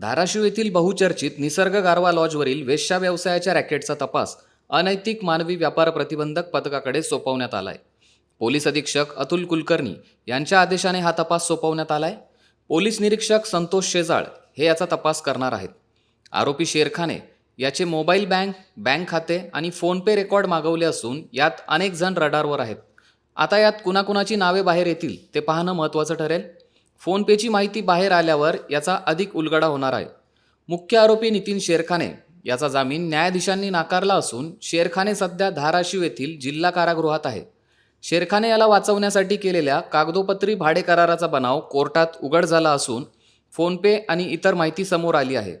धाराशिव येथील बहुचर्चित निसर्ग गारवा लॉजवरील वेश्या व्यवसायाच्या रॅकेटचा तपास अनैतिक मानवी व्यापार प्रतिबंधक पथकाकडे सोपवण्यात आलाय. पोलीस अधीक्षक अतुल कुलकर्णी यांच्या आदेशाने हा तपास सोपवण्यात आलाय. पोलीस निरीक्षक संतोष शेजाळ हे याचा तपास करणार आहेत. आरोपी शेरखाने याचे मोबाईल बँक बँक खाते आणि फोनपे रेकॉर्ड मागवले असून यात अनेक जण रडारवर आहेत. आता यात कुणाकुणाची नावे बाहेर येतील ते पाहणं महत्त्वाचं ठरेल. फोनपेची माहिती बाहेर आल्यावर याचा अधिक उलगडा होणार आहे. मुख्य आरोपी नितीन शेरखाने याचा जामीन न्यायाधीशांनी नाकारला असून शेरखाने सध्या धाराशिव येथील जिल्हा कारागृहात आहे. शेरखाने याला वाचवण्यासाठी केलेल्या कागदोपत्री भाडे कराराचा बनाव कोर्टात उघड झाला असून फोनपे आणि इतर माहिती समोर आली आहे.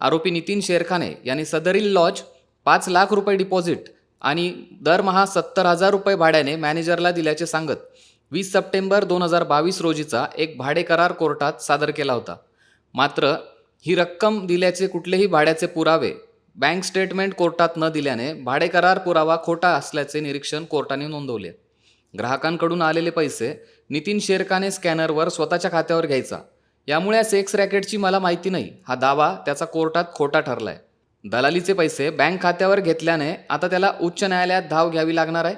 आरोपी नितीन शेरखाने यांनी सदरील लॉज पाच लाख रुपये डिपॉझिट आणि दरमहा सत्तर हजार रुपये भाड्याने मॅनेजरला दिल्याचे सांगत वीस सप्टेंबर दोन हजार बावीस रोजीचा एक भाडे करार कोर्टात सादर केला होता. मात्र ही रक्कम दिल्याचे कुठलेही भाड्याचे पुरावे बँक स्टेटमेंट कोर्टात न दिल्याने भाडे करार पुरावा खोटा असल्याचे निरीक्षण कोर्टाने नोंदवले. ग्राहकांकडून आलेले पैसे नितीन शेरकाने स्कॅनरवर स्वतःच्या खात्यावर घ्यायचा. यामुळे या सेक्स रॅकेटची मला माहिती नाही हा दावा त्याचा कोर्टात खोटा ठरलाय. दलालीचे पैसे बँक खात्यावर घेतल्याने आता त्याला उच्च न्यायालयात धाव घ्यावी लागणार आहे?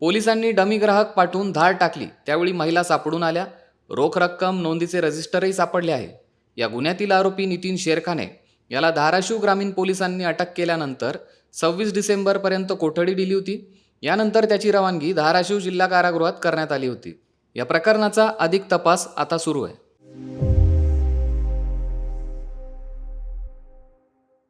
पोलिसांनी डमी ग्राहक पाठवून धाड टाकली. त्यावेळी महिला सापडून आल्या. रोख रक्कम नोंदीचे रजिस्टरही सापडले आहे. या गुन्ह्यातील आरोपी नितीन शेरखाने याला धाराशिव ग्रामीण पोलिसांनी अटक केल्यानंतर सव्वीस डिसेंबरपर्यंत कोठडी दिली होती. यानंतर त्याची रवानगी धाराशिव जिल्हा कारागृहात करण्यात आली होती. या प्रकरणाचा अधिक तपास आता सुरू आहे.